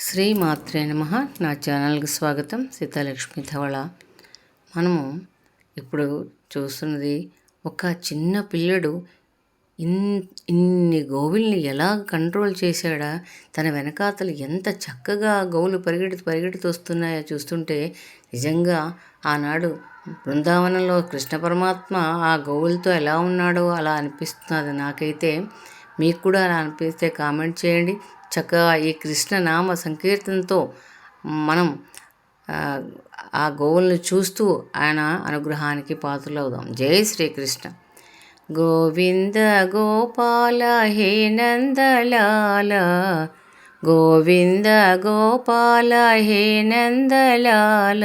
శ్రీ మాత్రే నమ. నా ఛానల్కి స్వాగతం. సీతాలక్ష్మి ధవళ. మనము ఇప్పుడు చూస్తున్నది ఒక చిన్న పిల్లడు ఇన్ ఇన్ని గోవుల్ని ఎలా కంట్రోల్ చేశాడా? తన వెనకాతలు ఎంత చక్కగా గోవులు పరిగెడుతూ పరిగెడుతూ వస్తున్నాయో చూస్తుంటే నిజంగా ఆనాడు బృందావనంలో కృష్ణ పరమాత్మ ఆ గోవులతో ఎలా ఉన్నాడో అలా అనిపిస్తున్నది నాకైతే. మీకు కూడా అలా అనిపిస్తే కామెంట్ చేయండి. చక్కగా ఈ కృష్ణ నామ సంకీర్తనతో మనం ఆ గోవులను చూస్తూ ఆయన అనుగ్రహానికి పాత్రలవుదాం. జై శ్రీకృష్ణ. గోవింద గోపాల హే నందలాల. గోవింద గోపాల హే నందలాల.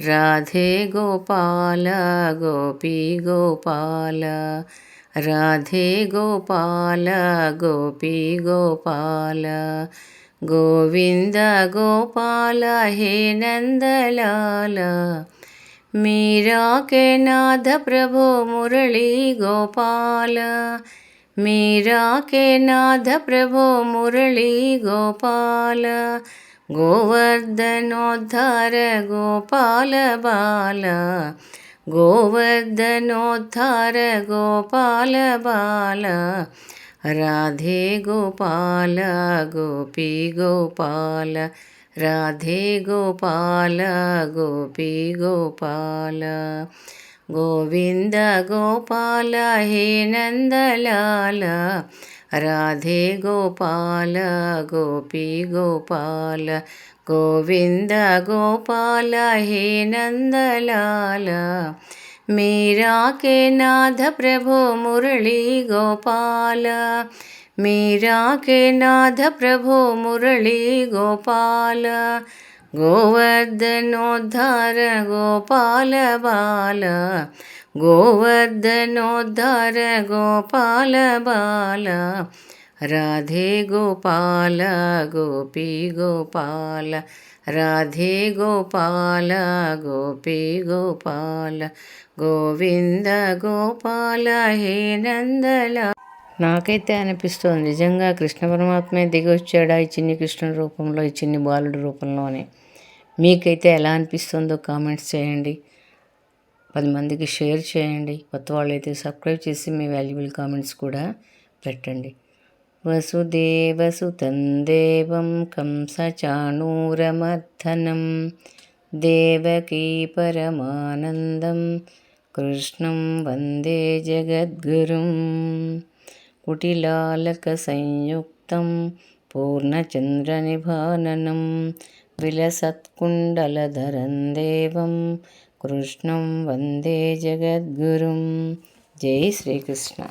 రాధే గోపాల గోపీ గోపాల. రాధే గోపాల గోపీ గోపాల. గోవింద గోపాల హే నందలాల. మీరా కేనాథ ప్రభో మురళీ గోపాల. మీరా కేనాథ ప్రభో మురళీ గోపాల. ഗോവർദ്ധനോദ്ധാര ഗോപാല ബാല. ഗോവർദ്ധനോദ്ധാര ഗോപാല ബാല. രാധേ ഗോപാല ഗോപി ഗോപാല. രാധേ ഗോപാല ഗോപി ഗോപാല. ഗോവിന്ദ ഗോപാല ഹേ നന്ദലാല. राधे गोपाल गोपी गोपाल गोविन्द गोपाल हे नन्दलाल मीरा के नाथ प्रभो मुरली गोपाल मीरा के नाथ प्रभो मुरली गोपाल गोवर्धनोद्धार गोपाल बाल గోవర్ధనోద్ధార గోపాల బాల రాధే గోపాల గోపీ గోపాల రాధే గోపాల గోపీ గోపాల గోవింద గోపాల హే నందలా. నాకైతే అనిపిస్తుంది నిజంగా కృష్ణ పరమాత్మే దిగి వచ్చాడా ఈ చిన్ని కృష్ణ రూపంలో ఈ చిన్ని బాలుడి రూపంలోనే. మీకైతే ఎలా అనిపిస్తుందో కామెంట్స్ చేయండి. పది మందికి షేర్ చేయండి. కొత్త వాళ్ళైతే సబ్స్క్రైబ్ చేసి మీ వాల్యుబుల్ కామెంట్స్ కూడా పెట్టండి. వసుదేవసుతం దేవం కంసచాణూరమర్ధనం దేవకీ పరమానందం కృష్ణం వందే జగద్గురుం. కుటిలాలక సంయుక్తం పూర్ణచంద్ర నిభాననం विलसत्कुण्डलधरं देवं कृष्णं वन्दे जगद्गुरुं जय श्रीकृष्ण